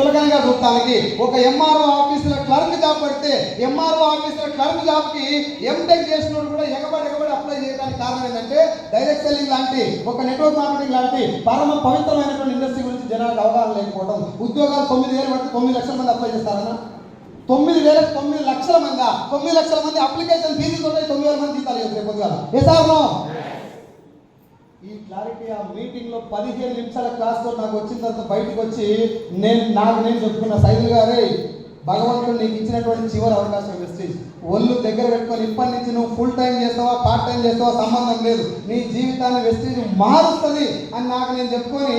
చులకనగా చూడటానికి ఒక ఎంఆర్ఓ ఆఫీసులో క్లర్క్ జాబ్ పడితే ఎంఆర్ఓ ఆఫీసులో క్లర్క్ జాబ్కి ఎంటెక్ చేసిన కూడా ఎగబడి ఎగబడి అప్లై చేయడానికి కారణం ఏంటంటే డైరెక్ట్ సెల్లింగ్ లాంటి ఒక నెట్వర్క్ మార్కెటింగ్ లాంటి పరమ పవిత్రమైనటువంటి ఇండస్ట్రీ గురించి జనాలకు అవగాహన లేకపోవడం ఉద్యోగాలు తొమ్మిది వేలు పడితే తొమ్మిది లక్షల మంది అప్లై చేస్తారన్నా? తొమ్మిది వేల తొమ్మిది లక్షల మంది? తొమ్మిది లక్షల మంది అప్లికేషన్ ఫీజులు తొమ్మిది వేల మంది జీతాలు ఇవ్వరు రేపు నో? ఈ క్లారిటీ ఆ మీటింగ్లో పదిహేను నిమిషాల క్లాస్లో నాకు వచ్చిన తర్వాత బయటకు వచ్చి నేను నాకు నేను చెప్పుకున్న సైదులు గారే భగవంతుడు నీకు ఇచ్చినటువంటి చివరి అవకాశం వెస్టీజ్ ఒళ్ళు దగ్గర పెట్టుకొని ఇప్పటి నుంచి నువ్వు ఫుల్ టైం చేస్తావా పార్ట్ టైం చేస్తావా సంబంధం లేదు. నీ జీవితాన్ని వెస్టీజ్ మారుస్తుంది అని నాకు నేను చెప్పుకొని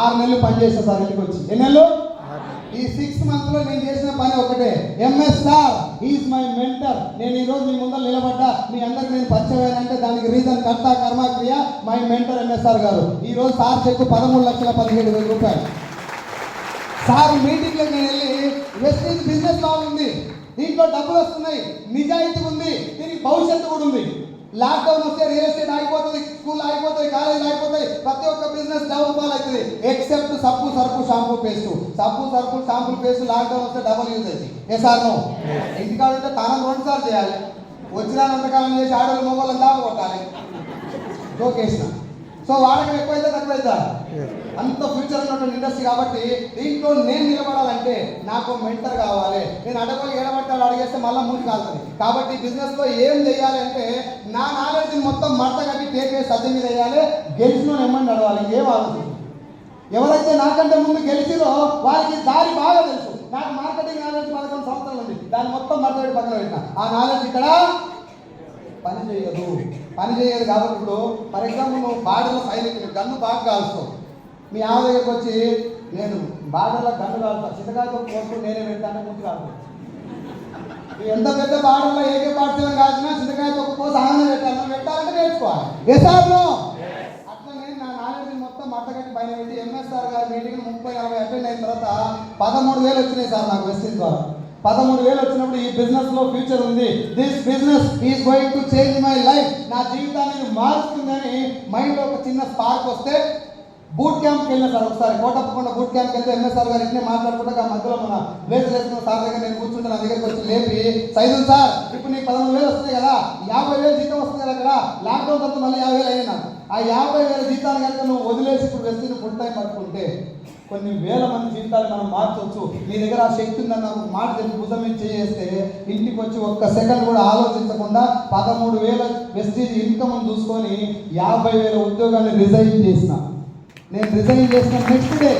ఆరు నెలలు పనిచేస్తా సార్ ఇంటికి వచ్చి. ఎన్ని నెలలు? ఈ సిక్స్ మంత్లో నేను చేసిన పని ఒకటే. MS sir is my mentor నేను ఈ రోజు మీ ముందర నిలబడ్డా. మీ అందరికి నేను పరిచయం అంటే దానికి రీజన్ కర్త కర్మ క్రియ మై మెంటర్ ఎంఎస్ఆర్ గారు. ఈ రోజు సార్ చెక్కు పదమూడు లక్షల పదిహేడు వేల రూపాయలు. సార్ మీటింగ్లో నేను వెళ్ళి వెస్ట్ ఇండీస్ బిజినెస్ లా ఉంది. దీంట్లో డబ్బులు వస్తున్నాయి. నిజాయితీ ఉంది. దీనికి భవిష్యత్తు కూడా ఉంది. లాక్డౌన్ వస్తే రియల్ ఎస్టేట్ ఆగిపోతుంది స్కూల్ ఆగిపోతాయి కాలేజీలు ఆగిపోతాయి ప్రతి ఒక్క బిజినెస్ డౌన్ ఫాల్ అవుతుంది. ఎక్సెప్ట్ సబ్బు సరుకు షాంపూ పేస్ట్ సబ్బు సరుకు షాంపూ పేస్ట్ లాక్డౌన్ వస్తే డబల్ యూజ్ అవుతుంది. ఏ సార్ నో ఇంటికాడ ఉంటే తానం రెండు సార్లు చేయాలి. వచ్చిన అంతకాలం చేసి ఆడవాళ్ళు మొగోళ్ళని దావ కొట్టాలి. జోకేసిన సో వాడకం ఎక్కువైతే తక్కువైతే? అంత ఫ్యూచర్ ఉన్నటువంటి ఇండస్ట్రీ కాబట్టి దీంట్లో నేను నిలబడాలంటే నాకు మెంటర్ కావాలి. నేను అడగలు ఏడబట్టాలు అడిగేస్తే మళ్ళీ మూడు కాలుతుంది. కాబట్టి బిజినెస్లో ఏం చేయాలి అంటే నా నాలెడ్జ్ మొత్తం మడత కట్టి టేక్ వేసి సత్యం మీద వేయాలి. గెలిచిన ఎమ్మని నడవాలి. ఏం ఆలోచన? ఎవరైతే నాకంటే ముందు గెలిచిరో వారికి దారి బాగా తెలుసు. నాకు మార్కెటింగ్ నాలెడ్జ్ పదకొండు సంవత్సరాలు ఉంది. దాన్ని మొత్తం మడత పక్కన పెట్టిన. ఆ నాలెడ్జ్ ఇక్కడ పని చేయదు పని చేయదు కాబట్టి ఇప్పుడు ఫర్ ఎగ్జాంపుల్ నువ్వు బాడీలో సైనికులు గన్ను బాగా కాల్స్తావు మీ ఆమె దగ్గరకు వచ్చి నేను బాడీలో గన్ను కాలుతా చిన్నగాతో కోసుకుని నేనే పెడతాను ముందు కాదు ఎంత పెద్ద బాడీలో ఏకే పాఠశాల కాల్చినా చిన్నకాయతో కోసి ఆనందం పెట్టాను పెట్టాలంటే నేర్చుకోవాలి. ఎసార్లో అట్లా నేను నా నాలెడ్జ్ మొత్తం మట్టగట్టి పైన పెట్టి ఎంఎస్ఆర్ గారి మీటింగ్ ముప్పై నలభై అటెండ్ అయిన తర్వాత పదమూడు వేలు వచ్చినాయి సార్ నాకు వెస్టింగ్ ద్వారా. పదమూడు వేలు వచ్చినప్పుడు ఈ బిజినెస్లో ఫ్యూచర్ ఉంది. This business is going to change my life నా జీవితాన్ని మారుస్తుందని మైండ్లో ఒక చిన్న స్పార్క్ వస్తే బూట్ క్యాంప్కి వెళ్ళిన సార్. ఒకసారి కోటప్పకుండా బూట్ క్యాంప్కి వెళ్తే ఎంఎస్ఆర్ గారు ఇట్నే మాట్లాడుకుంటే ఆ మధ్యలో మన ప్లేస్ చేసుకున్న సార్ దగ్గర నేను కూర్చుంటే నా దగ్గరికి వచ్చి లేపి సైజు సార్ ఇప్పుడు నీకు పదమూడు వేలు వస్తుంది కదా. యాభై వేలు జీతం వస్తుంది కదా అక్కడ. లాక్డౌన్ తర్వాత మళ్ళీ యాభై వేలు అయినా ఆ యాభై వేల జీతాలు కనుక నువ్వు వదిలేసి ఇప్పుడు వెళ్తే ఫుల్ టైం పట్టుకుంటే కొన్ని వేల మంది జీవితాలు మనం మార్చవచ్చు. నీ దగ్గర ఆ శక్తి ఉందని నాకు మాట చెప్పి భుజం చేస్తే ఇంటికి వచ్చి ఒక్క సెకండ్ కూడా ఆలోచించకుండా పదమూడు వేల వెస్టీజ్ ఇన్కమ్ చూసుకొని యాభై వేల ఉద్యోగాన్ని రిజైన్ చేసిన. నేను రిజైన్ చేసిన నెక్స్ట్ డే.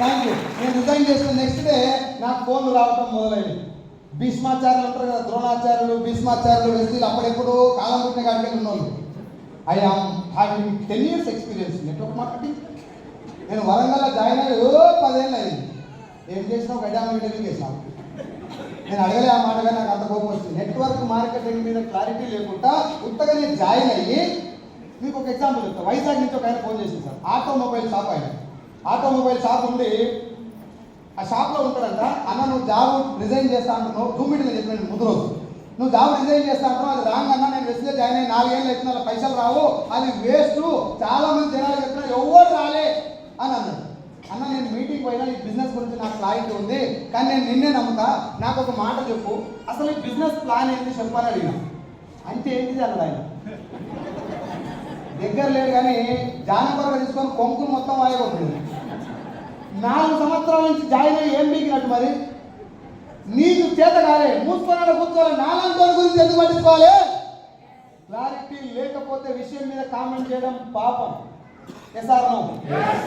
థ్యాంక్ యూ నేను రిజైన్ చేసిన నెక్స్ట్ డే నాకు ఫోన్లు రావటం మొదలైంది. భీష్మాచార్యులు ఉంటారు కదా ద్రోణాచార్యులు భీష్మాచార్యులు వెస్టీలు అప్పుడెప్పుడు కాలం పుట్టిన కాడికి ఉన్నోళ్ళు. I am having ten years experience network marketing నేను వరంగల్లో జాయిన్ అయ్యి ఓ పదేళ్ళు అయింది. ఏం చేసినావు? గడ్డా ఇంటర్వ్యూ చేసాను నేను అడగలే ఆ మాటగా నాకు అంత కోపం వస్తుంది నెట్వర్క్ మార్కెటింగ్ మీద క్లారిటీ లేకుండా ఉత్తగా నేను జాయిన్ అయ్యి మీకు ఒక ఎగ్జాంపుల్ చెప్తా. వైజాగ్ నుంచి ఒక ఆయన ఫోన్ చేసింది సార్. ఆటోమొబైల్ షాప్ ఆయన. ఆటోమొబైల్ షాప్ ఉండి ఆ షాప్లో ఉంటాడంట. అన్న నువ్వు జాబ్ రిజైన్ చేస్తా అంటున్నావు. జూమ్ మీటింగ్లో చెప్పాను ముందు రోజు. నువ్వు జాబ్ రిజైన్ చేస్తా అంటున్నావు. అది రాంగ్ అన్న నేను వెస్ట్గా జాయిన్ అయ్యి నాలుగేళ్ళు అవుతున్నా. పైసలు రావు. అది వేస్ట్ చాలా మంది జనాలు చెప్తున్నా ఎవరు రాలే. అని అన్నాడు అన్న నేను మీటింగ్ పోయినా ఈ బిజినెస్ గురించి నాకు క్లారిటీ ఉంది కానీ నేను నిన్నే నమ్ముతా నాకు ఒక మాట చెప్పు. అసలు ఈ బిజినెస్ ప్లాన్ ఏంటి చెప్పాలని అడిగిన. అంటే ఏంటిది అన్నాడు ఆయన. దగ్గర లేడు కానీ జానపరంగా తీసుకొని కొంకులు మొత్తం వాయగొట్టింది నాలుగు సంవత్సరాల నుంచి జాయిన్ అయ్యి ఏం బీకినట్టు మరి? నీకు చేత కాలే మూసుకొని కూర్చోవాలి నాలుగు గురించి ఎందుకు పట్టించుకోవాలి? క్లారిటీ లేకపోతే విషయం మీద కామెంట్ చేయడం పాపం. ఎస్ఆర్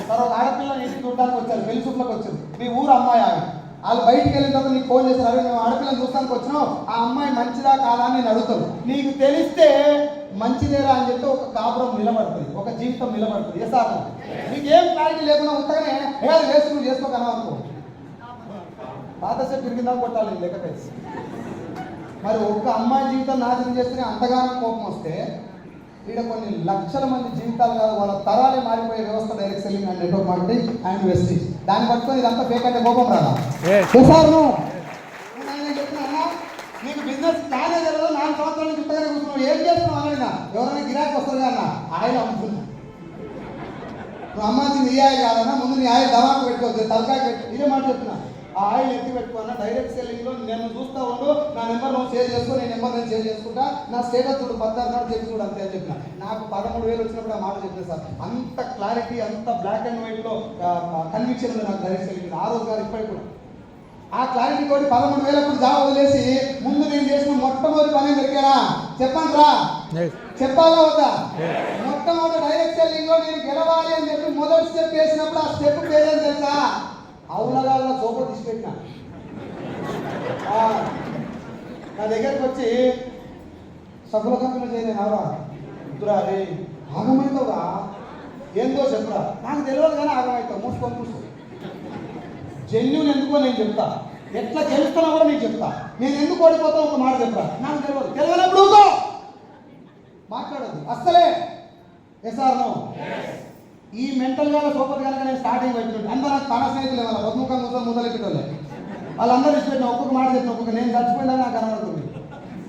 తర్వాత ఆడపిల్లని ఇంటికి చూడడానికి వచ్చారు పెళ్ళి చూపులకు వచ్చారు. మీ ఊరు అమ్మాయి ఆమె. వాళ్ళు బయటికి వెళ్ళిన తర్వాత నీకు ఫోన్ చేశారు అరే మేము ఆడపిల్లని చూస్తానికి వచ్చినాం ఆ అమ్మాయి మంచిదా కాదా అని నేను అడుగుతాను. నీకు తెలిస్తే మంచిదేరా అని చెప్పి ఒక కాపురం నిలబడుతుంది ఒక జీవితం నిలబడుతుంది. ఎస్ఆర్ నీకు ఏం క్లారిటీ లేకుండా ఉంటగానే ఏ వేసుకుని చేసుకోకనా అనుకో. పాత సేపు తిరిగిందా కొట్టాలి లెక్క తెలిసి మరి ఒక్క అమ్మాయి జీవితం నాశనం చేస్తేనే అంతగానో కోపం వస్తే ఈడ కొన్ని లక్షల మంది జీవితాలు కాదు వాళ్ళ తరాలే మారిపోయే వ్యవస్థ direct selling and network marketing and Vestige దాన్ని పట్టుకొని ఇదంతా ఫేక్ అంటే కోపం రాదా. సార్ ఆయన నీకు బిజినెస్ ప్లానే తెలియదు నాలుగు సంవత్సరాల నుంచి ఇంతగానే కూర్చున్నావు. ఏం చేస్తున్నావు అన్నాడు నా ఎవరైనా గిరాకీ వస్తుంది అన్న? ఆయన అమ్ముతున్నా నువ్వు అమ్మాల్సింది ఈ ఆయిల్ కాదన్నా ముందు నీ ఆయిల్ దవాకు పెట్టుకోవద్దు తలకాయ పెట్టు ఇదే మాట చెప్తున్నా. ఆ ఆయిల్ ఎత్తి పెట్టుకున్నా డైరెక్ట్ సెల్లింగ్లో నేను చూస్తా ఉండు నా నెంబర్ నువ్వు సేవ్ చేసుకో నీ నెంబర్ నేను సేవ్ చేసుకుంటా నా స్టేటస్ చూడు పద్నాలుగు నాడు చెప్పి చూడు అంతే అని చెప్పిన. నాకు పదమూడు వేలు వచ్చినప్పుడు ఆ మాట చెప్పిన సార్. అంత క్లారిటీ అంత బ్లాక్ అండ్ వైట్లో కన్విక్షన్ ఉంది నాకు డైరెక్ట్ సెల్లింగ్ ఆ రోజు కాదు ఇప్పటికి కూడా. ఆ క్లారిటీ తోటి పదమూడు వేలకు జాబ్ వదిలేసి ముందు నేను చేసిన మొట్టమొదటి పని దొరికానా చెప్పండి రా. చెప్పాలా వద్దా? మొట్టమొదటి డైరెక్ట్ సెల్లింగ్లో నేను గెలవాలి అని చెప్పి మొదటి స్టెప్ వేసినప్పుడు ఆ స్టెప్ పేరేం తెలుసా? అవునగా సోపర్ తీసుకెట్టిన నా దగ్గరికి వచ్చి సభల కంపెనీ చేయలేను అవరా వద్దురా రే ఆగమవుతావురా ఏందో చెప్పురా. నాకు తెలియదు కానీ ఆగమవుతావు మూసుకొని మూసుకో. జెన్యున్ ఎందుకో నేను చెప్తా. ఎట్లా గెలుస్తానో కూడా నేను చెప్తా. నేను ఎందుకు ఓడిపోతావు ఒక మాట చెప్తా. నాకు తెలియదు తెలియనప్పుడు మాట్లాడదు అస్సలే! ఎస్ఆర్ నో! ఈ మెంటల్గా సూపర్ కనుక నేను స్టార్టింగ్ వచ్చినట్టు అందరూ నాకు తన స్నేహితులు వాళ్ళ. బొద్దుముఖం కోసం మొదలెట్టేటోళ్ళే వాళ్ళందరూ ఇష్టపెట్టిన ఒక్కొక్క మాట చెప్పిన ఒక్కొక్క. నేను చచ్చిపోయినా నాకు కనబడుతుంది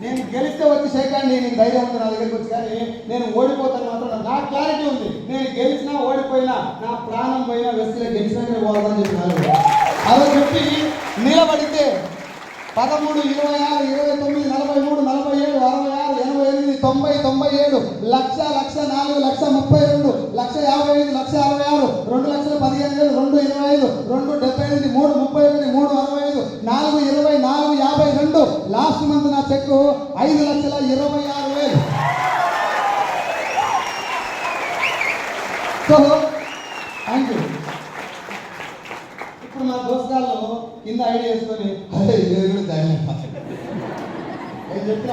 నేను గెలిస్తే వచ్చి చేయకండి నేను ధైర్యం ఉంది నా దగ్గరికి వచ్చి కానీ నేను ఓడిపోతాను మాత్రం నాకు- క్లారిటీ ఉంది. నేను గెలిచినా ఓడిపోయినా నా ప్రాణం పోయినా వెస్తిలో గెలిచినాక పోవాలని చెప్పినారు అలా చెప్పి నిలబడితే పదమూడు ఇరవై ఆరు ఇరవై తొమ్మిది నలభై మూడు నలభై ఏడు అరవై ఆరు ఎనభై ఎనిమిది తొంభై తొంభై ఏడు లక్ష లక్ష నాలుగు లక్ష ముప్పై రెండు లక్షల పదిహేను వేలు రెండు ఇరవై ఐదు రెండు డెబ్బై ఎనిమిది మూడు ముప్పై ఒకటి మూడు అరవై ఐదు నాలుగు ఇరవై నాలుగు యాభై రెండు. లాస్ట్ మంత్ నా చెక్ ఐదు లక్షల ఇరవై ఆరు వేలు సో థ్యాంక్ యూ ఇప్పుడు మా దోస్తగాళ్ళు కింద ఐడియా వేసుకొని అరే ఇది కూడా ధైర్యం నేను చెప్పిన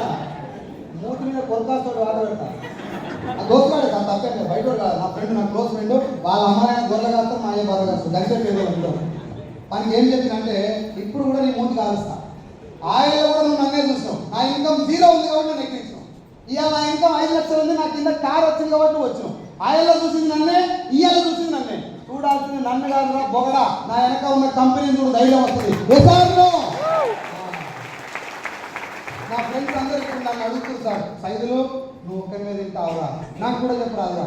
మూతి మీద కొరకాస్తో ఆర్డర్ పెడతా ఆ దోస్తగాడు కాదు తప్పేం లేదు బయట వాడు కాదు నా ఫ్రెండ్ నా క్లోజ్ ఫ్రెండ్ వాళ్ళ అమ్మాయి గొర్రె కాస్తారు మా అయ్య బర్ర కాస్తారు గడిచే పేరు ఇంట్లో మనకి ఏం చెప్పిన అంటే ఇప్పుడు కూడా నీ మూతి కాలుస్తా ఆయనలో కూడా నువ్వు నన్నే చూసినావు నా ఇన్కమ్ జీరో ఉంది కాబట్టి నన్ను ఎక్కించావు ఇవాళ నా ఇన్కమ్ ఐదు లక్షలు ఉంది నా కింద కార్ వచ్చింది కాబట్టి నువ్వు వచ్చినావు ఆయనలో చూసింది నన్నే ఇవాళ చూసింది నన్నే చూడాల్సింది నన్ను కాదురా బొగడా నా వెనక ఉన్న కంపెనీ చూడు ధైర్యం వస్తుంది. ఎసార్లో నా ఫ్రెండ్స్ అందరూ ఇప్పుడు నన్ను అడుగుతుంది సార్ సైజులు నువ్వు ఒక్కరి మీద తింటావురా? నాకు కూడా చెప్పరాదురా.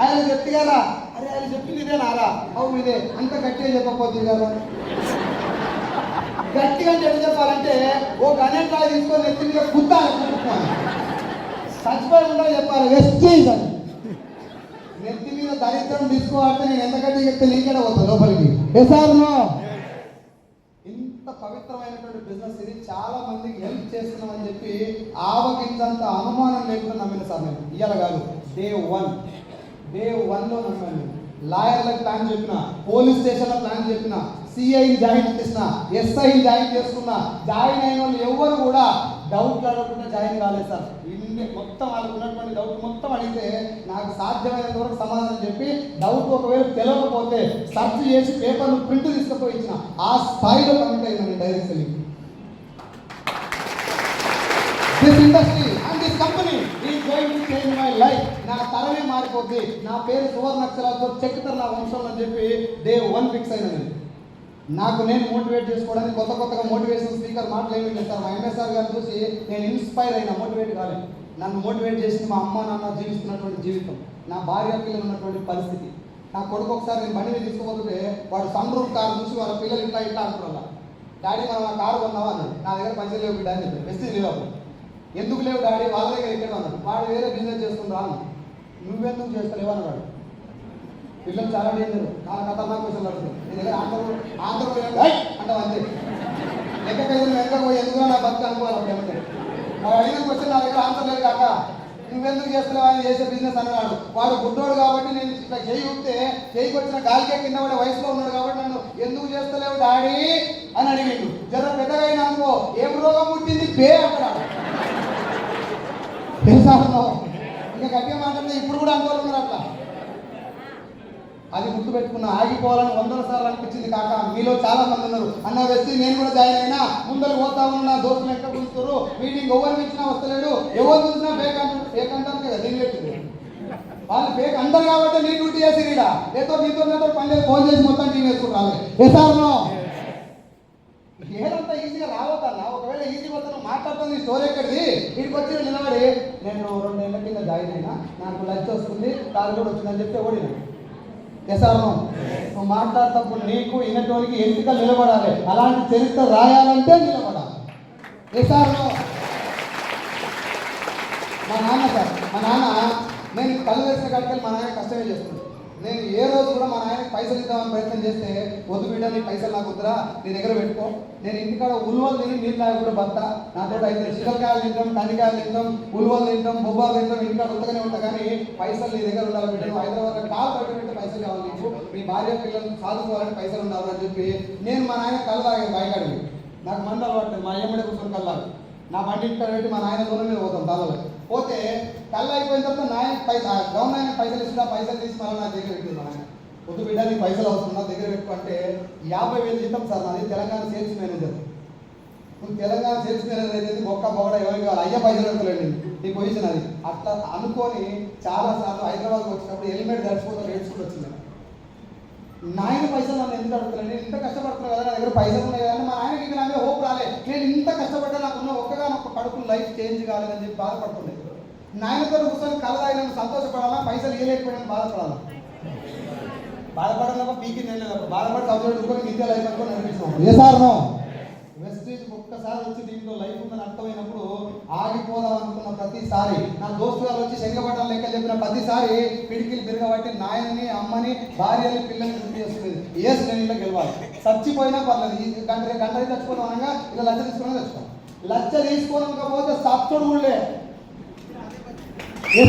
ఆయన చెప్తే కదా అరే ఆయన చెప్పింది ఇదే నారా అవును ఇదే. అంత గట్టిగా చెప్పకపోతుంది కదా. గట్టిగా అంటే ఎట్లా చెప్పాలంటే ఓ గణేష్ రాయి తీసుకొని ఎత్తి మీద కుత్తా కుట్టుకోవాలి చచ్చిపోయి ఉండాలి చెప్పాలి ఎస్ అని నెత్తి మీద దరిద్రం తీసుకోవాలంటే నేను ఎంత గట్టిగా చెప్తే నీకేడా పోతా లోపలికి. ఎసార్ ఇంత పవిత్రమైనటువంటి బిజినెస్ ఇది. చాలా మందికి హెల్ప్ చేస్తున్నామని చెప్పి ఆవగించంత అనుమానం లేకుండా నమ్మిన సార్ నేను. ఇయ్యాల కాదు డే వన్ డే వన్లో నమ్మాను. లాయర్లకు ప్లాన్ చెప్పిన పోలీస్ స్టేషన్లో ప్లాన్ చెప్పిన సిఐని జాయిన్ చేసిన ఎస్ఐని జాయిన్ చేసుకున్నా జాయిన్ అయిన వాళ్ళు ఎవరు కూడా డౌట్లు అడగకుండా జాయిన్ కాలేదు సార్. ఇన్ని మొత్తం వాళ్ళకు ఉన్నటువంటి డౌట్ మొత్తం అడిగితే నాకు సాధ్యమైనంత వరకు సమాధానం చెప్పి డౌట్ ఒకవేళ తెలియకపోతే సర్చ్ చేసి పేపర్ను ప్రింట్ తీసుకుపోయి ఇచ్చిన. ఆ స్థాయిలో కమిట్ అయిందండి direct selling this industry and this company ఈ going to change my life నా తరమే మారిపోద్ది. నా పేరు సువర్ణ అక్షరాలతో చెక్కుతారు నా వంశం అని చెప్పి డే వన్ ఫిక్స్ అయినది. నాకు నేను మోటివేట్ చేసుకోవడానికి కొత్త కొత్తగా మోటివేషన్ స్పీకర్ మాటలు ఏమి చేస్తారు మా ఎంఎస్ఆర్ గారిని చూసి నేను ఇన్స్పైర్ అయినా మోటివేట్ కాలేదు నన్ను మోటివేట్ చేసింది మా అమ్మ నాన్న జీవిస్తున్నటువంటి జీవితం నా భార్య పిల్లలు ఉన్నటువంటి పరిస్థితి. నా కొడుకు ఒకసారి నేను బండి తీసుకుపోతుంటే వాడు సన్ రూఫ్ కారు చూసి వాళ్ళ పిల్లలు ఇట్లా ఇట్లా అంటున్నారు డాడీ మనం ఆ కారు కొన్నావా? అన్నాడు. నా దగ్గర పైసలు లేవు బిడ్డ అని చెప్పి వెస్టీ లేవు ఎందుకు లేవు డాడీ? వాళ్ళ దగ్గర ఇక్కడ అన్నాడు వాడు వేరే బిజినెస్ చేస్తుండ్రా అన్నాడు. నువ్వెందుకు చేస్తలేవు? అన్నాడు పిల్లలు చాలా డేంజర్ చాలా ఖతర్నాక్ క్వశ్చన్లు అడుగుతారు నీ దగ్గర ఆంధ్ర ఆంధ్ర అంటే అంతే? లెక్కకైతే వెనక పోయి ఎందుకు నా బతుకు అనుకోవాలి ఏమంటే వాడు అడిగిన క్వశ్చన్ నా దగ్గర ఆన్సర్ లేదు కాక నువ్వెందుకు చేస్తున్నావు? ఆయన చేసే బిజినెస్ అన్నాడు. వాడు గుడ్డోడు కాబట్టి నేను ఇట్లా చేయి ఊపితే చేయికి వచ్చిన గాలికే కింద పడే వయసులో ఉన్నాడు కాబట్టి నన్ను ఎందుకు చేస్తలేవు డాడీ? అని అడిగిండు. జర పెద్దగా అయినా అనుకో ఏం రోగం పుట్టింది? పే అంటాడు తెలుసా ఇంకా గట్టిగా మాట్లాడితే ఇప్పుడు కూడా అనుకోవాలి అట్లా అది గుర్తు పెట్టుకున్న ఆగిపోవాలని వందల సార్లు అనిపించింది కాక. మీలో చాలా మంది ఉన్నారు. అన్న వ్యక్తి నేను కూడా జాయిన్ అయినా ముందర పోతా ఉన్నా దోస్తులు ఎక్కడ కూర్చున్నారు మీటింగ్ ఎవరు పిలిచినా వస్తలేడు. ఎవరు చూసినా ఫేక్ అంటారు ఫేక్ అంటారు కదా నేను పెట్టింది వాళ్ళు ఫేక్ అంటారు కాబట్టి నీ డ్యూటీ చేసి రీడా. ఏదో నీతో నాతో పని లేదు ఫోన్ చేసి మొత్తం టీం వేసుకుంటాను ఎసార్నో ఏదంతా ఈజీగా రావద్దన్నా ఒకవేళ ఈజీ వద్ద మాట్లాడుతుంది స్టోరీ ఎక్కడిది? ఇక్కడికి వచ్చి నిలబడి నేను రెండు నెలల కింద జాయిన్ అయినా నాకు లంచ్ వస్తుంది కాలు కూడా వచ్చిందని చెప్తే ఓడినా. ఎసారం నువ్వు మాట్లాడేటప్పుడు నీకు ఇన్నటోనికి ఎంపిక నిలబడాలి. అలాంటి చరిత్ర రాయాలంటే నిలబడాలి. ఎసారో మా నాన్న సార్ మా నాన్న నేను కళ్ళు వేసిన కాడికి మా నాన్న కష్టమే చేస్తుంది నేను ఏ రోజు కూడా మా నాయనకి పైసలు ఇద్దామని ప్రయత్నం చేస్తే వద్దు బిడ్డ నీ పైసలు నాకు వద్దురా నీ దగ్గర పెట్టుకో. నేను ఇంటికాడ ఉల్వలు తిని నీళ్ళు తాగి కూడా బతా నాతో అయితే చిక్కకాయలు తింటాం కందికాయలు తింటాం ఉల్వలు తింటాం బొబ్బాలు తింటాం ఇంటికాడ ఉత్తగానే ఉంటా కానీ పైసలు నీ దగ్గర ఉండాలి బిడ్డ. హైదరాబాద్ కాలు పెట్టినట్టు పెట్టి పైసలు కావాలి నీకు. మీ భార్య పిల్లలు సాధుకోవాలని పైసలు ఉండాలి అని చెప్పి నేను మా నాయన కళ్ళు తాగాను బయకాడికి నాకు మందలు అలవాటు మా అమ్మడి కూర్చొని కల్లాలి నా బండి ఇంటికాడ పెట్టి మా నాయన దూరం మీద పోతాం తలలో పోతే కళ్ళు అయిపోయిన తర్వాత నాయన పైసా గవర్నమెంట్ ఆయన పైసలు ఇస్తున్నా పైసలు తీసి మళ్ళీ నా దగ్గర పెట్టింది ఆయన నాయన. పొద్దు బిడ్డ నీకు పైసలు అవసరం దగ్గర పెట్టుకుంటే యాభై వేలు జీతం సార్ నాది తెలంగాణ సేల్స్ మేనేజర్. నువ్వు తెలంగాణ సేల్స్ మేనేజర్ అయితే ఒక్క పొగడ ఎవరికి కావాలి? అయ్యే పైసలు పెడతలేండి నీ పొజిషన్ అది. అట్లా అనుకొని చాలా సార్లు హైదరాబాద్కి వచ్చినప్పుడు హెల్మెట్ దర్శిపోతే నేర్చుకుని వచ్చింది. నాయన పైసలు నన్ను ఎందుకు అడుగుతున్నాను నేను ఇంత కష్టపడుతున్నాను కదా నా దగ్గర పైసలు ఉన్నాయి కదా మా ఆయనకి ఇంకా నా హోప్ రాలే. నేను ఇంత కష్టపడ్డా నాకున్న ఒక్కగా నాకు కడుపు లైఫ్ చేంజ్ కాలేదని చెప్పి బాధపడుతున్నాయి నాయనతో కూర్చొని కళ తాగిన సంతోషపడాలా? పైసలు ఇవ్వలేకపోయినా బాధపడాలా? బాధపడాలప్ప పీకి నేను బాధపడి సంవత్సరం చూసుకొని లైఫ్ అనుకొని అనిపించాను ఏ సార్ వెస్టేజ్ ఒక్కసారి వచ్చి దీంట్లో లైఫ్ ఉందని అర్థమైనప్పుడు ఆగిపోదాం అనుకున్న ప్రతిసారి నా దోస్తు గారు వచ్చి శంఖపట్నం లెక్క చెప్పిన ప్రతిసారి పిడికిలు బిరగబట్టి నాయనని అమ్మని భార్యని పిల్లల్ని గుర్తు చేస్తుంది. ఏ శ్రేణిలో గెలవాలి. చచ్చిపోయినా పర్లేదు. ఈ గంట గంట చచ్చిపోతాం అనగా ఇలా లచ్చ తీసుకున్నా చచ్చిపోతాం లచ్చ తీసుకోకపోతే సత్తుడు కూడా ఏ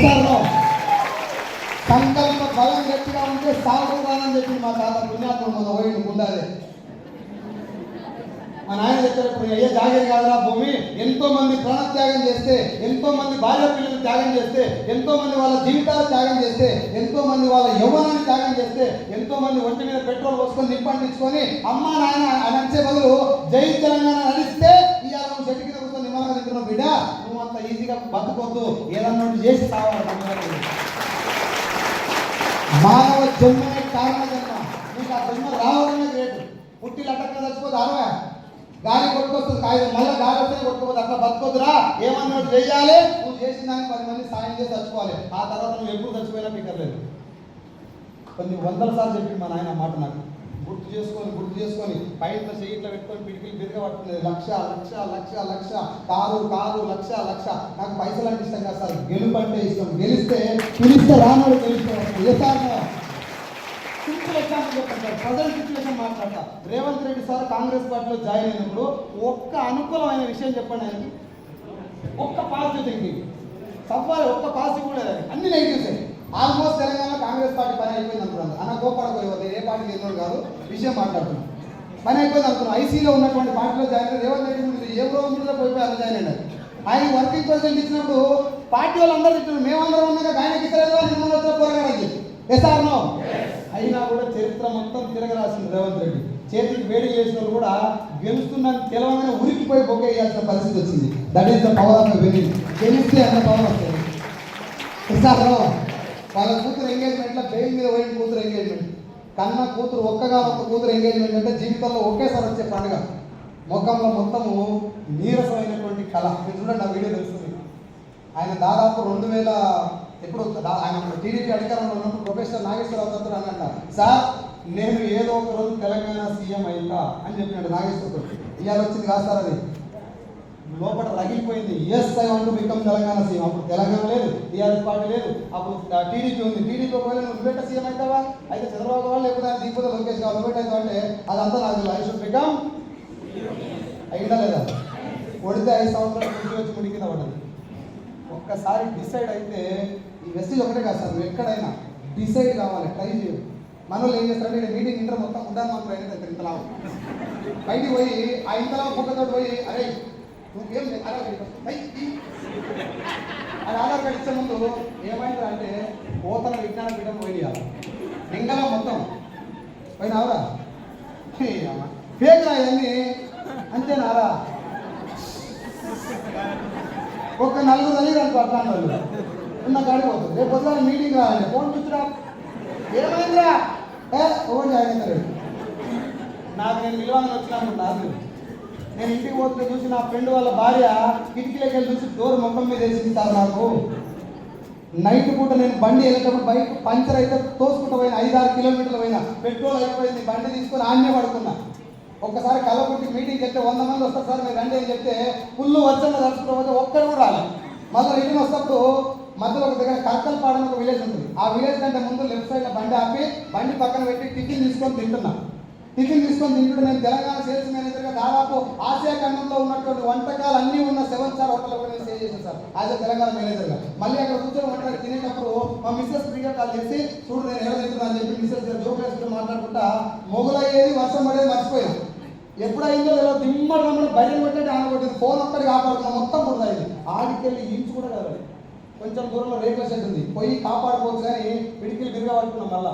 సంకల్ప బలం గట్టిగా ఉంటే సాగుతానని చెప్పి మా తాత పుణ్యాత్మ మన ఓయిడు ఉండాలి మా నాయన చెప్పారు అయ్యే జాగేది కాదురా భూమి. ఎంతో మంది ప్రాణత్యాగం చేస్తే ఎంతో మంది భార్య పిల్లలు త్యాగం చేస్తే ఎంతో మంది వాళ్ళ జీవితాలు త్యాగం చేస్తే ఎంతో మంది వాళ్ళ యవ్వనాన్ని త్యాగం చేస్తే ఎంతో మంది ఒంటి మీద పెట్రోల్ పోసుకొని నిప్పంటించుకొని అమ్మ నాయన అని అంచే బదులు జై తెలంగాణ నడిస్తే ఇవాళ నువ్వు చెట్టు కింద కూర్చొని నిమ్మలంగా తింటున్నావు బిడ్డ. నువ్వు అంత ఈజీగా బతుకోద్దు. ఏదన్నా చేసి కావాలి మానవ జన్మనే కారణ జన్మ నీకు ఆ జన్మ రావాలనే గ్రేట్. పుట్టి లట్టక్క చచ్చిపోతే అరవై గాలి కొట్టుకొస్తుంది కాగితం మళ్ళీ గాలి వస్తే కొట్టుకోవద్దు అట్లా బతుకోదురా ఏమన్నాడు? చేయాలి నువ్వు చేసిన దానికి పది మంది సాయం చేసి చచ్చిపోవాలి ఆ తర్వాత నువ్వు ఎప్పుడు చచ్చిపోయినా పిక్కర్లేదు కొన్ని వందల సార్లు చెప్పి మా నాయన మాట నాకు. గుర్తు చేసుకొని గుర్తు చేసుకొని పైన చెయ్యిట్లో పెట్టుకొని పిడికిలు బిరగ పట్టుకునేది లక్ష లక్ష లక్ష లక్ష. Car car lakh lakh. నాకు పైసలు అంటే ఇష్టం కాదు సార్. గెలుపు అంటే ఇష్టం. గెలిస్తే పిలిస్తే రానాడు గెలుస్తాను ఏ సార్ ఎగ్జాంపుల్ చెప్పండి సార్ ప్రజెంట్ సిచ్యువేషన్ మాట్లాడతా. రేవంత్ రెడ్డి సార్ కాంగ్రెస్ పార్టీలో జాయిన్ అయినప్పుడు ఒక్క అనుకూలమైన విషయం చెప్పండి ఆయనకి. ఒక్క పాజిటివ్ థింకింగ్ సవ్వాలి ఒక్క పాజిటివ్ కూడా లేదు అన్ని negatives almost Telangana Congress party పని అయిపోయింది అనుకున్నాను. అన్న గోపాడకోలేదు ఏ పార్టీకి ఎందుకు కాదు విషయం మాట్లాడుతున్నాను. పని అయిపోయింది అనుకున్నాను. ఐసీలో ఉన్నటువంటి పార్టీలో జాయిన్ అయ్యి రేవంత్ రెడ్డి ముందు ఏ రోజుల్లో పోయిపోయి అలా జాయిన్ అయ్యాడు ఆయన వర్కింగ్ ప్రెసిడెంట్ ఇచ్చినప్పుడు పార్టీ వాళ్ళందరూ తిట్టారు ఇచ్చారు మేమందరం ఉన్నాక ఆయనకి ఇస్తారు అని మిమ్మల్ని వచ్చిన ఎస్ఆర్ నో. అయినా కూడా చరిత్ర మొత్తం తిరగరాసింది రేవంత్ రెడ్డి. చేతికి వేడి చేసిన వాళ్ళు కూడా గెలుస్తుందని తెలవగానే ఉరికిపోయి బొక్క వేయాల్సిన పరిస్థితి వచ్చింది. That is the power of very గెలిస్తే అంత పవర్ వస్తుంది. ఎస్ఆర్ వాళ్ళ కూతురు ఎంగేజ్మెంట్లో బెయిల్ మీద పోయిన కూతురు ఎంగేజ్మెంట్ కన్న కూతురు ఒక్కగా ఒక్క కూతురు ఎంగేజ్మెంట్ అంటే జీవితంలో ఒకేసారి వచ్చే పండుగ. ముఖంలో మొత్తము నీరసమైనటువంటి కళ. మీరు చూడండి ఆ వీడియో తెలుస్తుంది. ఆయన దాదాపు రెండు వేల ఎప్పుడు దా- ఆయన టీడీపీ అధికారంలో ఉన్నప్పుడు ప్రొఫెసర్ నాగేశ్వరరావు దత్తుడు అని అంటారు సార్ నేను ఏదో ఒక రోజు తెలంగాణ సీఎం అయిందా అని చెప్పినాడు నాగేశ్వరరావు ఇవాళ వచ్చింది కాదు సార్ అది. లోపల రగిలిపోయింది. Yes I want become Telangana CM. అప్పుడు తెలంగాణ లేదు టీఆర్ఎస్ పార్టీ లేదు. అప్పుడు టీడీపీ ఉంది. టీడీపీ ఒకవేళ నువ్వు బేట సీఎం అవుతావా అయితే చంద్రబాబు కావాలి లేకపోతే ఆయన దిగిపోతే లోకేష్ కావాలి నువ్వేట అవుతావు అంటే అదంతా నాకు ఐ షుడ్ బికమ్ అయిందా లేదా? కొడితే ఐదు సంవత్సరాలు వచ్చి ముడి కింద పడ్డది. ఒక్కసారి డిసైడ్ అయితే ఈ వెస్టేజ్ ఒకటే కాదు సార్ నువ్వు ఎక్కడైనా డిసైడ్ కావాలి ట్రై చేయ. మనోళ్ళు ఏం చేస్తారంటే ఇక్కడ మీటింగ్ ఇంటర్ మొత్తం ఉండాలి మాత్రం అయితే ఇంతలా బయటికి పోయి ఆ ఇంతలా పొక్కతో పోయి అరే నువ్వేం అది ఆధార్ కార్డు ఇచ్చే ముందు ఏమైందా అంటే పోతన విజ్ఞాన పీఠం పోయి నింగలో మొత్తం. పోయినావురా? ఫేక్ రా ఇవన్నీ. అంతేనారా? ఒక నలుగురు తల్లి అనుకో అట్లాంటి వాళ్ళు ఉన్న గాడి పోతుంది రేపు పొద్దున మీటింగ్ రావాలి ఫోన్ చూస్తురా. ఏమైందిరా? ఏ ఫోన్ జాయిన్ నాకు నేను విలువని వచ్చినాను నాకు నేను ఇంటికి పోతుంటే చూసి నా ఫ్రెండ్ వాళ్ళ భార్య కిటికీలోకి వెళ్ళి చూసి డోర్ ముఖం మీద వేసింది సార్ నాకు. నైట్ పూట నేను బండి వెళ్ళేటప్పుడు బైక్ పంచర్ అయితే తోసుకుంటూ పోయిన ఐదు ఆరు కిలోమీటర్లు పోయినా పెట్రోల్ అయిపోయింది. బండి తీసుకొని ఆన్నే పడుకున్నా. ఒక్కసారి కల్లకుట్టి మీటింగ్కి చెప్తే వంద మంది వస్తారు సార్ మీరు రండి అని చెప్తే ఫుల్ వర్షంలో తలుచుకుంటూ పోతే ఒక్కరు కూడా రాలేదు. మళ్ళీ రిటర్న్ వస్తప్పుడు మధ్యలో ఒక దగ్గర కక్కలపాడు ఒక విలేజ్ ఉంటుంది ఆ విలేజ్ కంటే ముందు లెఫ్ట్ సైడ్ బండి ఆపి బండి పక్కన పెట్టి టిఫిన్ తీసుకొని తింటున్నా. టిఫిన్ తీసుకొని తింటుంటే నేను తెలంగాణ సేల్స్ మేనేజర్గా దాదాపు ఆసియా ఖండంలో ఉన్నటువంటి వంటకాలు అన్నీ ఉన్న సెవెన్ స్టార్ హోటల్ కూడా నేను స్టే చేశాను సార్ యాజ్ తెలంగాణ మేనేజర్గా మళ్ళీ అక్కడ కూర్చొని వంట తినేటప్పుడు మా మిస్సెస్ ఫ్రీగా కాల్ చేసి చూడు నేను ఎవరు తింటున్నా అని చెప్పి మిస్సెస్ జోక్ వేసుకుంటూ మాట్లాడుకుంటా మొగలయ్యేది వర్షం పడేది మర్చిపోయాను ఎప్పుడైందో లేదో దిమ్మ రమ్మని బయట కొట్టేది ఆన కొట్టింది ఫోన్ ఒక్కటి కాపాడుకున్నా మొత్తం బురదైంది ఆడికెళ్ళి ఇంచు కూడా కావాలి కొంచెం దూరంలో రేకుల షెడ్ ఉంది. పోయి కాపాడుకోవచ్చు కానీ పిడికిలు బిరుగా పట్టుకున్నాం మళ్ళా.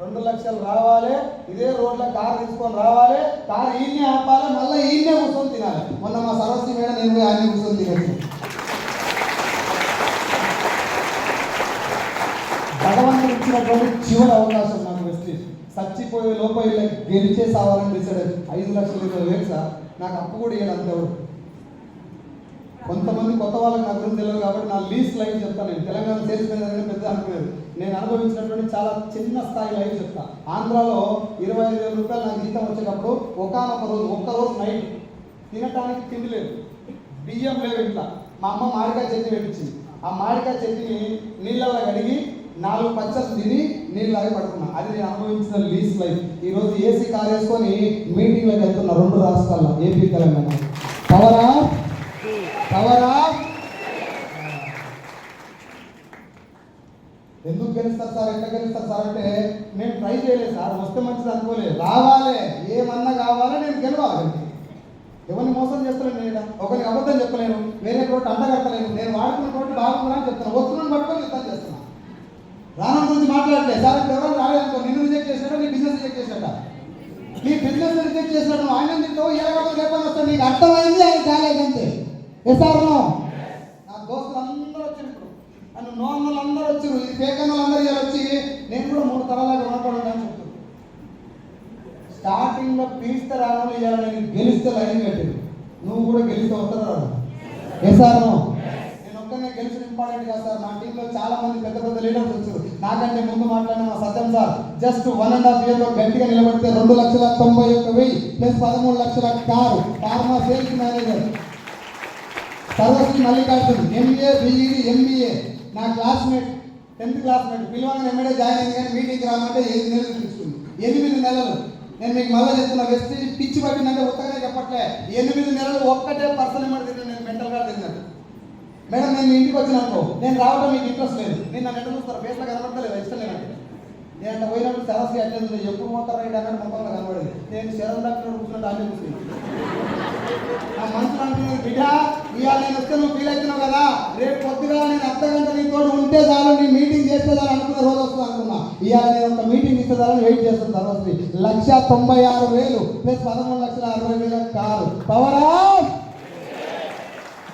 రెండు లక్షలు రావాలి. ఇదే రోడ్లో కారు తీసుకొని రావాలి. కారు ఈయన్ని ఆపాలి. మళ్ళీ ఈయన్నే కూర్చొని తినాలి. మొన్న మా సరస్వతి మేడం నేను పోయి ఆయనే కూర్చొని తినచ్చు భగవంతుడు ఇచ్చినటువంటి చివరి అవకాశం నాకు వెస్టేజ్ చచ్చిపోయే లోపల గెలిచే సావాలని డిసైడ్ ఐదు లక్షలు ఇరవై వేలు సార్. నాకు అప్పు కూడా ఇవ్వడం అంతేవాడు కొంతమంది కొత్త వాళ్ళకి నా గురించి తెలియదు కాబట్టి నా లీస్ట్ లైఫ్ చెప్తాను నేను తెలంగాణ సేల్స్ మేనేజర్ పెద్ద అనుకోలేదు నేను అనుభవించినటువంటి చాలా చిన్న స్థాయి లైఫ్ చెప్తా. ఆంధ్రాలో ఇరవై ఐదు వేల రూపాయలు నాకు జీతం వచ్చేటప్పుడు ఒకనొక రోజు ఒక్క రోజు నైట్ తినటానికి తిండి లేదు. బియ్యం లేవు ఇంట్లో. మా అమ్మ మామిడికాయ చట్నీ పెట్టించింది. ఆ మామిడికాయ చట్నీని నీళ్ళలో కడిగి నాలుగు పచ్చలు తిని నీళ్ళు తాగి పడుకున్నా. అది నేను అనుభవించిన లీస్ లైఫ్ ఈరోజు ఏసీ కార్ వేసుకొని మీటింగ్లకు వెళ్తున్నా రెండు రాష్ట్రాల్లో ఏపీ తెలంగాణ. పవరా పవరా ఎందుకు గెలుస్తారు సార్? ఎట్లా గెలుస్తారు సార్? అంటే నేను ట్రై చేయలేదు సార్. వస్తే మంచిది అనుకోలేదు. రావాలి. ఏమన్నా కావాలో నేను గెలవాలి. ఎవరిని మోసం చేస్తలేను నేను. ఒకరికి అబద్ధం చెప్పలేను. వేరే కోటి అంటగట్టలేను నేను వాడుకున్న కోటి బాగుందా అని చెప్తాను వస్తున్నాను పట్టుకొని యుద్ధం చేస్తున్నా. రానం గురించి మాట్లాడలేదు సార్. ఎవరు రాలేదనుకో నిన్ను రిజెక్ట్ చేసినట్టు నీ బిజినెస్ రిజెక్ట్ చేసినట్ట. నీ బిజినెస్ రిజెక్ట్ చేసినట్టు ఆయన తింటావు ఏ రేపని నీకు అర్థమైంది? ఎస్ నా దోస్తులు అందరూ వచ్చారు ఇప్పుడు. నన్ను నో అందరూ వచ్చారు. ఇది ఫేక్ అందరూ ఇలా వచ్చి నేను కూడా మూడు తరాలకు రుణపడి అని చెప్తాను స్టార్టింగ్లో పీస్తే రావాలి నేను గెలిస్తే లైన్ కట్టింది నువ్వు కూడా గెలిస్తే వస్తారా ఎస్ నేను ఒక్కనే గెలిచిన ఇంపార్టెంట్ కాదు సార్ నా టీంలో చాలా మంది పెద్ద పెద్ద లీడర్స్ వచ్చారు. నాకంటే ముందు మాట్లాడిన మా Satyam sir just one and half ఇయర్లో గట్టిగా నిలబడితే రెండు లక్షల తొంభై ఒక్క వెయ్యి ప్లస్ పదమూడు లక్షల కారు ఫార్మా సేల్స్ మేనేజర్ సర్వశ్రీ మల్లికార్జున్ ఎంబీఏ బీఈడి ఎంబీఏ నా క్లాస్మేట్ టెన్త్ క్లాస్మేట్ పిల్లవాడిని ఎమ్మెడే జాయిన్ అయింది కానీ మీటింగ్కి రామంటే ఎనిమిది నెలలు తీసుకుంది ఎనిమిది నెలలు. నేను మీకు మళ్ళీ చెప్తున్నా వెస్టీజ్ పిచ్చి పట్టిందంటే ఒక్కనే చెప్పట్లే. ఎనిమిది నెలలు ఒక్కటే పర్సన్ ఎమ్మడి తిన్నాను నేను మెంటల్గా తిన్నాను మేడం నేను మీ ఇంటికి వచ్చినాను నేను రావడం మీకు ఇంట్రెస్ట్ లేదు. నేను నన్ను ఎట్లా చూస్తారు? ఫేస్లో కనబడలేదు ఇష్టం లేనంటే నేను అంటే పోయినప్పుడు సరస్సు అట్లేదు ఎప్పుడు పోతారా ఏంటి అన్నట్టు మొత్తంలో కనబడేది. నేను శరం డాక్టర్ కూర్చున్నట్టు అన్నీ ఆ నా మనసులో అంటున్నది బిడ్డ ఇవాళ నేను వస్తే నువ్వు ఫీల్ అవుతున్నావు కదా? రేపు పొద్దుగా నేను అర్ధ గంట నీతో ఉంటే చాలు నీ మీటింగ్ చేస్తే చాలు అనుకున్న రోజు వస్తుంది అనుకున్నా. ఇవాళ నేను ఒక మీటింగ్ ఇస్తే చాలని వెయిట్ చేస్తాను తర్వాత. లక్ష తొంభై ఆరు వేలు ప్లస్ పదమూడు లక్షల అరవై వేల కారు. పవర్ ఆఫ్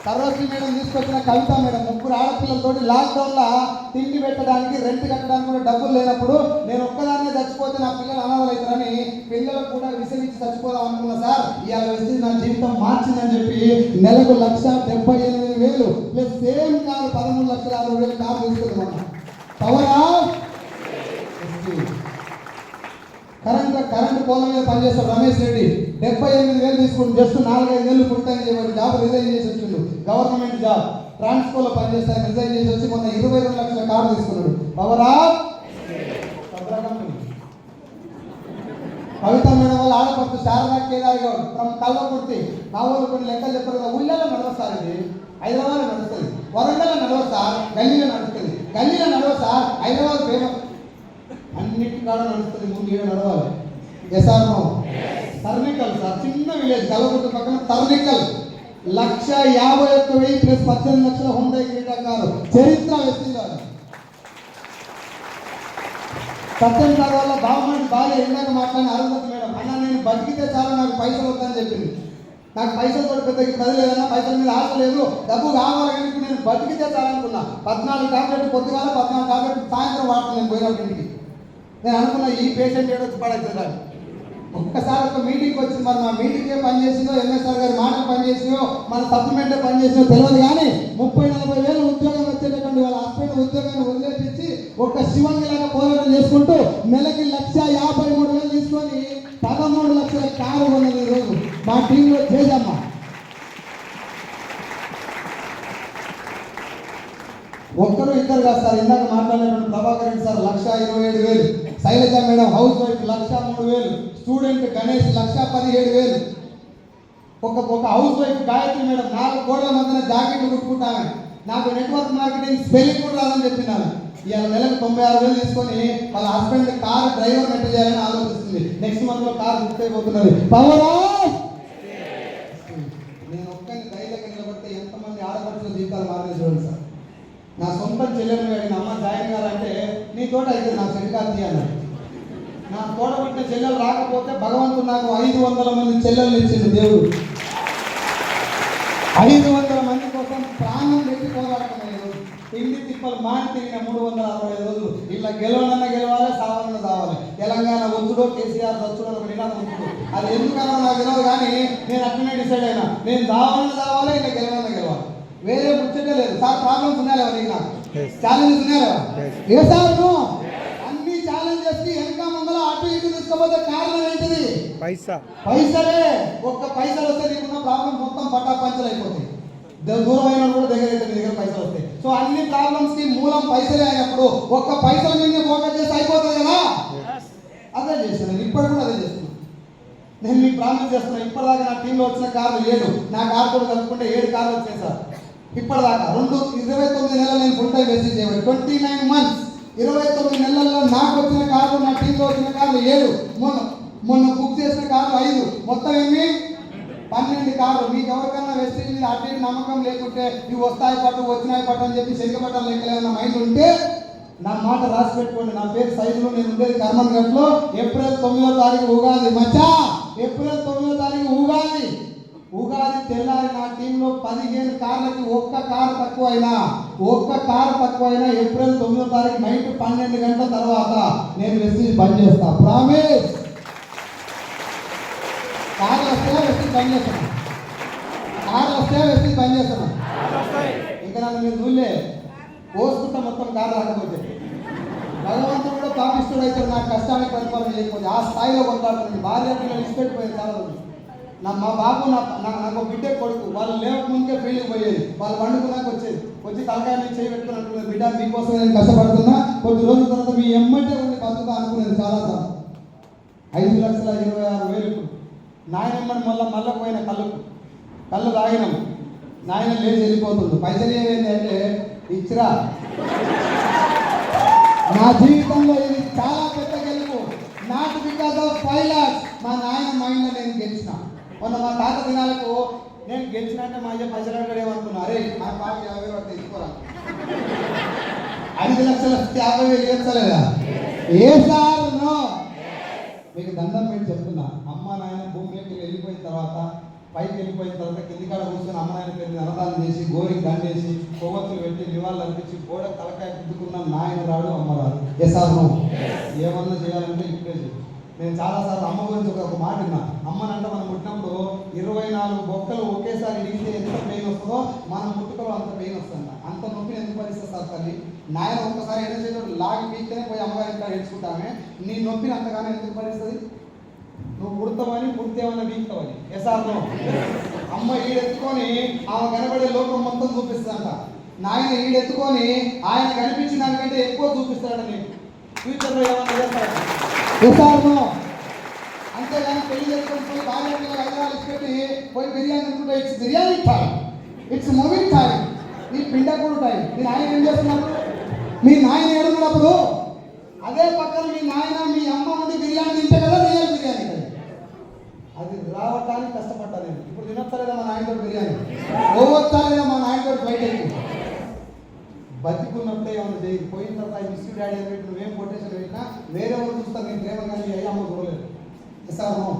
సర్వశ్రీ మేడం తీసుకొచ్చిన కవిత మేడం ముగ్గురు ఆడపిల్లలతోటి లాక్డౌన్లో తిండి పెట్టడానికి రెంట్ కట్టడానికి కూడా డబ్బులు లేనప్పుడు నేను ఒక్కదాన్నే చచ్చిపోతే నా పిల్లలు అనాథలు పిల్లలకు కూడా విసిరించి చచ్చిపోదాం అనుకున్నా సార్. ఇవాళ వచ్చి నా జీవితం మార్చిందని చెప్పి నెలకు లక్ష డెబ్బై ఎనిమిది వేలు ప్లస్ సేమ్ కారు పదమూడు లక్షల అరవై వేలు కారు తీసుకుంది పవరా కరెంట్ కరెంట్ పోల మీద పనిచేస్తాడు రమేష్ రెడ్డి డెబ్బై ఎనిమిది వేలు తీసుకుని జస్ట్ నాలుగైదు వేలు ఫుల్ టైం చేయబడి జాబ్ రిజైన్ చేసి వచ్చిండు. Government job. ట్రాన్స్పోర్ట్లో పనిచేస్తాను రిజైన్ చేసి వచ్చి మొన్న ఇరవై రెండు లక్షల కారు తీసుకున్నాడు. బాబరా పవిత్రమైన వాళ్ళు వల్ల ఆడపడుతు శారదా కేదార్ గౌడ్ ఫ్రమ్ కొట్టి నా ఊరు కొన్ని లెక్కలు చెప్పారు కదా. ఊళ్ళలో నడవస్తారు ఇది. హైదరాబాద్లో నడుస్తుంది. వరంగల్లో నడవదు గల్లీలో నడుస్తుంది. గల్లీలో నడవదు హైదరాబాద్ ఫేమస్. అన్నిటి కాలం నడుస్తుంది ముందు ఏడు నడవాలి? ఎస్ఆర్ఓ తర్నికల్ సార్ చిన్న విలేజ్ కలగుట్ట పక్కన తర్నికల్ లక్ష యాభై ఒక్క వెయ్యి ప్లస్ పద్దెనిమిది లక్షల హుండై క్రీడాకారు చరిత్ర వ్యక్తిగారు సత్యం సార్ వల్ల బాగుమని భార్య ఇందాక మాట్లాడిన అరుంధతి మేడం అన్న నేను బతికితే చాలా నాకు పైసలు వద్దని చెప్పింది. నాకు పైసలు తోటి పెద్ద పది లేదన్నా పైసల మీద ఆశ లేదు. డబ్బు కావాలి నేను బతికితే చాలనుకున్నా పద్నాలుగు టాబ్లెట్ పొద్దుగాల పద్నాలుగు టాబ్లెట్ సాయంత్రం వాడుతున్నాను నేను నేను అనుకున్నా ఈ పేషెంట్ ఏడొచ్చి పడవుతుంది ఒక్కసారి ఒక మీటింగ్ వచ్చింది మరి మా మీటింగ్ ఏ పని చేసిందో ఎంఎస్ఆర్ గారి మాటలు పని చేసినో మన సప్లిమెంటే పని చేసినో తెలియదు కానీ ముప్పై నలభై వేలు ఉద్యోగం వచ్చేటటువంటి వాళ్ళ హాస్పిటల్ ఒక శివంగిలాగా పోరాటం చేసుకుంటూ నెలకి లక్ష యాభై మూడు వేలు తీసుకొని పదమూడు లక్షల కారు కొన్నది ఈరోజు మా టీంలో చేజమ్మ ఒక్కరు ఇద్దరు కాదు సార్ ఇందాక మాట్లాడినటువంటి ప్రభాకర్ సార్ లక్ష ఇరవై ఏడు వేలు. Sailaja madam house wife lakh మూడు వేలు స్టూడెంట్ గణేష్ లక్ష పదిహేడు వేలు. ఒక ఒక హౌస్ వైఫ్ గాయత్రి మేడం నాలుగు కోట్ల మందిన జాకెట్లు కుట్టుకుంటాను నాకు నెట్వర్క్ మార్కెటింగ్ స్పెల్లింగ్ కూడా రాదని చెప్పినాను ఇవాళ నెలకు తొంభై ఆరు వేలు తీసుకొని వాళ్ళ హస్బెండ్ కార్ డ్రైవర్ ఎంత చేయాలని ఆలోచిస్తుంది. నెక్స్ట్ మంత్లో కార్ బుక్ అయిపోతున్నది. పవరా నేను ఒక్కరిని ధైర్యంగా నిలబడితే ఎంతమంది ఆడపడుతున్న జీవితాలు మారే చూడండి సార్. నా సొంత చెల్లెలు అడిగిన అమ్మ జాయిన్ గారంటే నీ తోట అయితే నా చెడికాంతి అన్నాడు నా తోడబుట్టిన చెల్లెలు రాకపోతే భగవంతుడు నాకు ఐదు వందల మంది చెల్లెలు ఇచ్చింది దేవుడు. ఐదు వందల మంది కోసం ప్రాణం పెట్టి పోరాడుతున్నాయి లేదు తిండి తిప్పలు మాని తిరిగిన మూడు వందల అరవై రోజులు. ఇలా గెలవనన్న గెలవాలి సావాలన్న సావాలి. తెలంగాణ వచ్చుడో కేసీఆర్ వచ్చుడో ఒక నినాదం ఉంటుంది అది ఎందుకన్నా నాకు తెలియదు కానీ నేను అట్లనే డిసైడ్ అయినా. నేను దావాలన్న దావాలి ఇలా గెలవన్న వేరే ముచ్చటే లేదు. సార్ ప్రాబ్లమ్స్ ఉన్నాయా నీకు నాకు? ఛాలెంజెస్ ఉన్నాయా ఏ సార్? అన్ని ఛాలెంజెస్కి వెనక ముందర అటు ఇటు తీసుకోపోతే కారణం ఏంటిది? పైసా. పైసలే. ఒక్క పైసలు వస్తే నీకున్న ప్రాబ్లం మొత్తం పట్టా పంచలు అయిపోతాయి దూరం అయిన కూడా దగ్గర అయితే నీ దగ్గర పైసలు వస్తాయి. సో అన్ని ప్రాబ్లమ్స్కి మూలం పైసలే అయినప్పుడు ఒక్క పైసల మీద ఫోకస్ చేసి అయిపోతుంది కదా? అదే చేస్తున్నాను. ఇప్పుడు కూడా అదే చేస్తున్నాను. నేను మీకు ప్రామిస్ చేస్తున్నా. ఇప్పటిదాకా నా టీంలో వచ్చిన కార్లు ఏడు. నా కార్ కూడా కలుపుకుంటే ఏడు కార్లు వచ్చాయి సార్. ఇప్పటిదాకా రెండు ఇరవై తొమ్మిది నెలలు నేను ఫుల్ టైం మెసేజ్ చేయబడి ట్వంటీ నైన్ మంత్స్ ఇరవై తొమ్మిది నెలల్లో నాకు వచ్చిన కార్లు నా టీంలో వచ్చిన కార్లు ఏడు మొన్న మొన్న బుక్ చేసిన కార్లు ఐదు. మొత్తం ఎన్ని? పన్నెండు కార్లు మీకు ఎవరికన్నా వెస్టేజ్ మీద అటు నమ్మకం లేకుంటే ఇవి వస్తాయి పట్టు వచ్చినాయి పట్టు అని చెప్పి శంఖపట్టాలు లెక్కలేమన్న మైండ్ ఉంటే నా మాట రాసి పెట్టుకోండి. నా పేరు సైజులో నేను ఉండేది కర్మన్ గట్లో ఏప్రిల్ తొమ్మిదో తారీఖు ఉగాది. మచ్చా! ఏప్రిల్ తొమ్మిదో తారీఖు ఉగాది. ఉగాది తెల్లారి నా టీంలో పదిహేను కార్లకి ఒక్క కారు తక్కువ అయినా ఒక్క కారు తక్కువ అయినా ఏప్రిల్ తొమ్మిదో తారీఖు నైట్ పన్నెండు గంటల తర్వాత నేను మెసేజ్ బంద్ చేస్తా. ప్రామిస్! కార్లు వస్తే మెసేజ్ బంద్ చేస్తాను. కార్లు వస్తే మెసేజ్ బంద్ చేస్తాను. ఇంకా నన్ను మీరు చూడలే. కోసుకుంటా మొత్తం కారు రాకపోతే. భగవంతుడు కూడా పాపిస్తుడు అయితే నా కష్టానికి ప్రతిఫలం చేయకపోతే ఆ స్థాయిలో కొట్లాడుతుంది భార్య పిల్లలు ఇష్టపెట్టిపోయింది చాలా నా మా బాబు నా నాకు బిడ్డ కొడుకు. వాళ్ళు లేక ముందుకే ఫీల్డ్కి పోయేది. వాళ్ళు పండుకున్నాక వచ్చేది. వచ్చి తలకాయ మీద చేయి పెట్టుకుని అనుకునేది బిడ్డ మీకోసం నేను కష్టపడుతున్నా. కొద్ది రోజుల తర్వాత మీ ఎమ్మంటే ఉండి బతుకుతా అనుకునేది చాలా సార్ ఐదు లక్షల ఇరవై ఆరు వేలు నాయనమ్మని మళ్ళీ మళ్ళీ పోయిన కళ్ళు కళ్ళు తాగినాం. నాయన లేచి వెళ్ళిపోతుంది పైసలు ఏమైంది అంటే ఇచ్చిరా. నా జీవితంలో ఇది చాలా పెద్ద గెలుపు. Not because of five lakhs మా నాయన మైండ్లో నేను గెలిచిన. మొన్న మా తాత దినాలకు నేను గెలిచినట్టే మా అయ్య పైసలు అడిగాడేమనుకున్నా. అరే మా పాప యాభై వేలు తీసుకోరా? ఐదు లక్షల యాభై వేలు ఇవ్వలేదా ఏ సార్? నో. మీకు దండం పెట్టి చెప్తున్నా. అమ్మ నాయన భూమిలోకి వెళ్ళిపోయిన తర్వాత పైకి వెళ్ళిపోయిన తర్వాత కింది కాడ కూర్చొని అమ్మ నాయన పేరు అన్నదానం చేసి గోరికి దండేసి కొవ్వొత్తులు పెట్టి నివాళులు అర్పించి గోడ తలకాయ కుట్టుకున్న నాయన రాడు అమ్మ రాడు ఎస్ ఆర్ నో ఏమన్నా చేయాలంటే ఇప్పుడే చేయి. నేను చాలాసార్లు అమ్మ గురించి ఒక మాట విన్నా. అమ్మనంటే మనం పుట్టినప్పుడు ఇరవై నాలుగు బొక్కలు ఒకేసారి ఇడిగితే ఎంత పెయిన్ వస్తుందో మనం పుట్టుకలో అంత పెయిన్ వస్తుంది అంత నొప్పిని ఎందుకు భరిస్తుంది సార్ తల్లి? నాయన ఒక్కసారి ఏదో చేయడం లాగి పీక్తేనే పోయి అమ్మగారి ఇంకా నేర్చుకుంటామే నీ నొప్పిని అంతగానో ఎందుకు భరిస్తుంది? నువ్వు పుడతావని పుడితేమన్నా వీక్తావని ఎసార్లో అమ్మ ఈడెత్తుకొని ఆమె కనబడే లోకం మొత్తం చూపిస్తుందంట. నాయన ఈడెత్తుకొని ఆయన కనిపించిన దానికంటే ఎక్కువ చూపిస్తాడు నీకు. ఫ్యూచర్లో ఏమన్నా చేస్తాడు ఎసార్లో అంతేగాని పెళ్ళి చేసుకొని పోయి భార్య హైదరాబాద్ ఇచ్చిపెట్టి పోయి బిర్యానీ తింటుంటే it's biryani time it's movie time ఈ పిండకూడు టైం మీ నాయన ఏం చేస్తున్నారు మీ నాయన ఏడున్నప్పుడు అదే పక్కన మీ నాయన మీ అమ్మ నుండి బిర్యానీ తింటే కదా రియల్ బిర్యానీ టైం అది రావడానికి కష్టపడ్డా నేను. ఇప్పుడు తినొచ్చలేదా మా నాయనతో బిర్యానీ. పోవచ్చా లేదా మా నాయనతో ఫ్లైట్ ఎక్కి బతికున్నప్పుడే ఏమన్నా చేయి పోయిన తర్వాత మిస్టర్ డాడీ అని పెట్టి నువ్వేం కొటేషన్ పెట్టినా వేరే వాళ్ళు చూస్తారు నేను ప్రేమ కానీ అయ్యి అమ్మ చూడలేదు. సార్ నో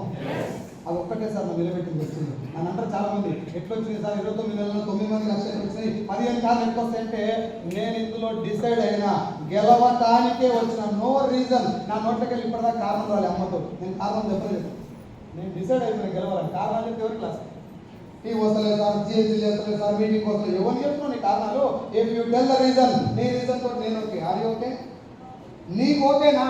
అది ఒక్కటే సార్ నన్ను నిలబెట్టింది వస్తుంది నన్ను అంటారు చాలా మంది. ఎట్లా వచ్చింది సార్? ఇరవై తొమ్మిది నెలల్లో తొమ్మిది మంది లక్షలు వచ్చినాయి. పదిహేను కార్లు ఎట్లా వస్తాయంటే నేను ఇందులో డిసైడ్ అయినా గెలవటానికే వచ్చిన నో రీజన్ నా నోట్లోకి వెళ్ళి ఇప్పటిదాకా కారణం రాలే అమ్మతో. నేను కారణం చెప్పలేదు. నేను డిసైడ్ అయిపోయిన గెలవాలని. కారణాలు ఎవరి క్లాస్ టీ వస్తలేదు సార్ జిఎస్టీ చేస్తలేదు సార్ మీటింగ్ వస్తలేదు ఎవరు చెప్తున్నావు నీ కారణాలు if you tell the reason నీ రీజన్ తోటి నేను ఓకే. ఆర్ ఓకే నీకు ఓకేనా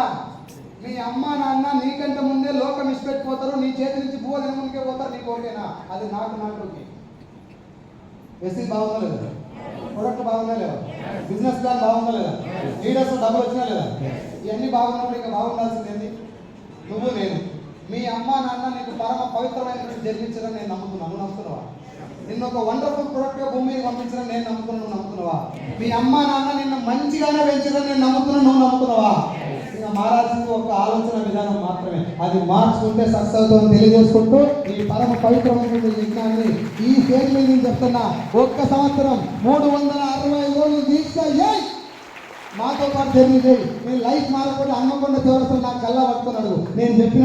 మీ అమ్మ నాన్న నీకంటే ముందే లోకం ఇష్టపెట్టిపోతారు నీ చేతి నుంచి భూవ ముందుకే పోతారు. నీకు ఓకేనా అది నాకు నాకు ఓకే. ఎస్సీ బాగుందా లేదా ప్రొడక్ట్ బాగుందా లేదా బిజినెస్ ప్లాన్ బాగుందా లేదా లీడర్స్ డబ్బులు వచ్చినా లేదా? ఇవన్నీ బాగున్నప్పుడు ఇంకా బాగుండాల్సింది నువ్వు నేను. మీ అమ్మ నాన్న నీకు పరమ పవిత్రమైనటువంటి జన్మించడం నేను నమ్ముతున్నాను. నమ్ముతున్నావా? నిన్న ఒక వండర్ఫుల్ ప్రొడక్ట్గా భూమి మీద పంపించడం నేను నమ్ముతున్నాను. నమ్ముతున్నావా? మీ అమ్మ నాన్న నిన్ను మంచిగానే పెంచడం నేను నమ్ముతున్నాను. నువ్వు నమ్ముతున్నావా? ఇంకా మారాల్సింది ఒక ఆలోచన విధానం మాత్రమే. అది మార్చుకుంటే సక్సెస్ అవుతుందని తెలియజేసుకుంటూ ఈ పరమ పవిత్రమైనటువంటి యజ్ఞాన్ని ఈ స్టేజ్ మీద నేను చెప్తున్నా. ఒక్క సంవత్సరం మూడు వందల అరవై రోజులు దీక్ష ఏయ్! మాతో పాటు జరిగింది. చేయి నీ లైఫ్ మారకపోతే హన్మకొండ చౌరస్తా నాకు కల్లా పట్టుకున్నాడు నేను చెప్పిన